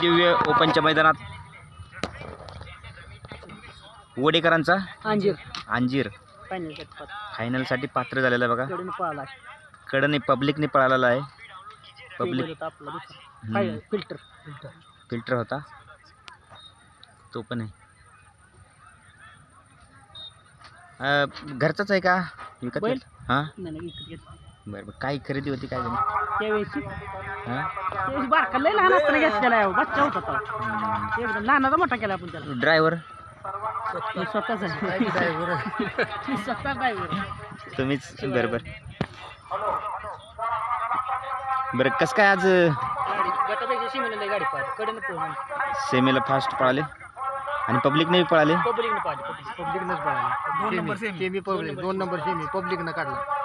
दिव्य ओपनच्या मैदानात. वडेकरांचा? अंजीर. अंजीर. फायनल फायनलसाठी पात्र झालेला आहे बघा. कडून पळाला. कडने पब्लिकने पळालेला आहे. पब्लिक आपला. फिल्टर फिल्टर होता. तो पण आहे. घरचाच आहे का? विकत? हां? बरं बरं. काय खरेदी होती काय झाली? त्यावेळेची हां? त्यावेळेस बारका लय लहान असताना घेतलेला आहे हो. बच्चा होता तो. एकदम लहानाचा मोठा केला आपण त्याला. ड्रायव्हर? मी स्वतःच आहे मी स्वतः ड्रायव्हर. तुम्हीच? बरं बरं. बरं कसं काय आज गाडी गटापेक्षा शिमेला गाडी पाहिजे कडेनं पोहून सेमीला फास्ट पळाले? आणि पब्लिकने बी पळाले? पब्लिकनं पाहिजे पब्लिकनंच पळाली. दोन नंबर सेमी पब्लिक दोन नंबर सेमी पब्लिकनं काढला.